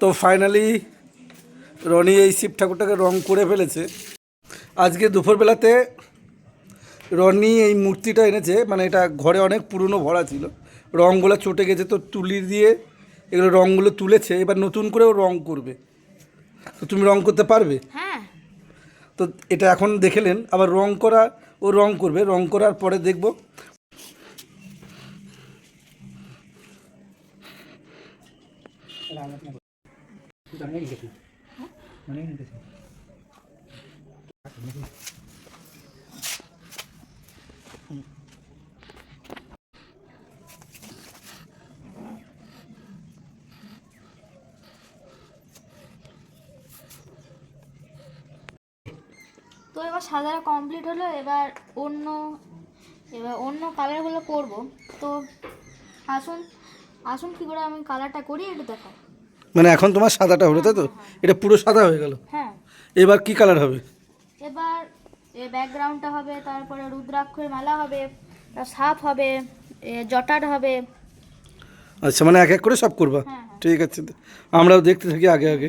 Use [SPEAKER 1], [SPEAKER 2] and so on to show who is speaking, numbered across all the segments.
[SPEAKER 1] তো ফাইনালি রনি এই শিব ঠাকুরটাকে রং করে ফেলেছে। আজকে দুপুরবেলাতে রনি এই মূর্তিটা এনেছে মানে এটা ঘরে অনেক পুরনো ভরা ছিল। রঙগুলো চটে গেছে তো তুলি দিয়ে এগুলো রঙগুলো তুলেছে এবার নতুন করেও রং করবে। তো তুমি রং করতে পারবে?
[SPEAKER 2] হ্যাঁ।
[SPEAKER 1] তো এটা এখন দেখেলেন আবার রং করা ও রং করবে রং করার পরে দেখব।
[SPEAKER 2] তো এবার সাদাটা কমপ্লিট হলো, এবার অন্য এবার অন্য কালারগুলো করব। তো আসুন আসুন কি করে আমি কালারটা করি এটা দেখাও।
[SPEAKER 1] মানে এখন তোমার সাদাটা হলো তাই তো? এটা পুরো সাদা হয়ে গেল।
[SPEAKER 2] হ্যাঁ।
[SPEAKER 1] এবার কি কালার হবে?
[SPEAKER 2] এবার এ ব্যাকগ্রাউন্ডটা হবে তারপরে রুদ্রাক্ষের মালা হবে সাপ হবে এ জটার হবে।
[SPEAKER 1] আচ্ছা মানে এক এক করে সব করবা?
[SPEAKER 2] হ্যাঁ, হ্যাঁ।
[SPEAKER 1] ঠিক আছে। আমরাও দেখতে থাকি আগে আগে।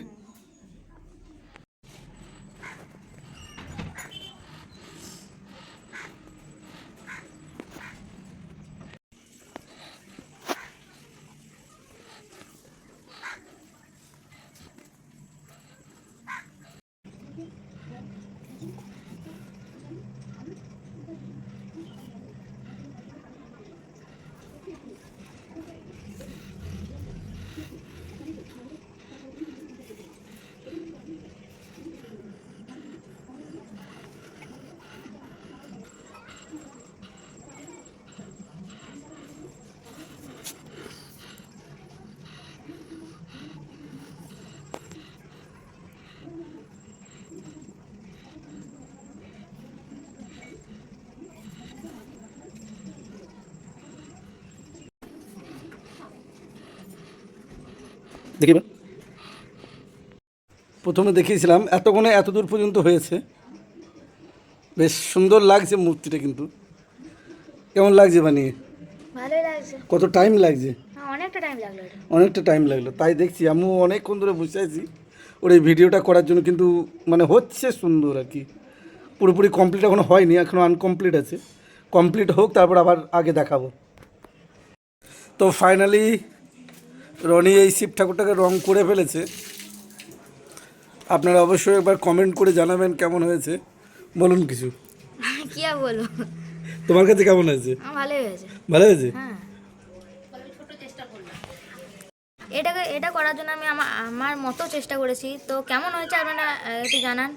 [SPEAKER 1] দেখি এবার। প্রথমে দেখিয়েছিলাম এতক্ষণে এত দূর পর্যন্ত হয়েছে। বেশ সুন্দর লাগছে মূর্তিটা কিন্তু। কেমন লাগছে বানিয়ে? কত টাইম লাগছে?
[SPEAKER 2] হ্যাঁ অনেকটা টাইম লাগল
[SPEAKER 1] অনেকটা টাইম লাগল। তাই দেখছি আমিও অনেকক্ষণ ধরে বসে আছি। ওর এই ভিডিওটা করার জন্য কিন্তু মানে হচ্ছে সুন্দর আর কি। পুরোপুরি কমপ্লিট এখনও হয়নি এখনও আনকমপ্লিট আছে। কমপ্লিট হোক তারপর আবার আগে দেখাবো। তো ফাইনালি রনি এই শিব ঠাকুরটাকে রং করে ফেলেছে। আপনারা অবশ্যই একবার কমেন্ট করে জানাবেন কেমন হয়েছে। বলুন কিছু।
[SPEAKER 2] কি আর বলব?
[SPEAKER 1] তোমার কাছে কেমন হয়েছে?
[SPEAKER 2] ভালোই হয়েছে।
[SPEAKER 1] ভালো হয়েছে?
[SPEAKER 2] হ্যাঁ। এটাকে এটা করার জন্য আমি আমার আমার মতো চেষ্টা করেছি। তো কেমন হয়েছে? আপনারা একটু জানান।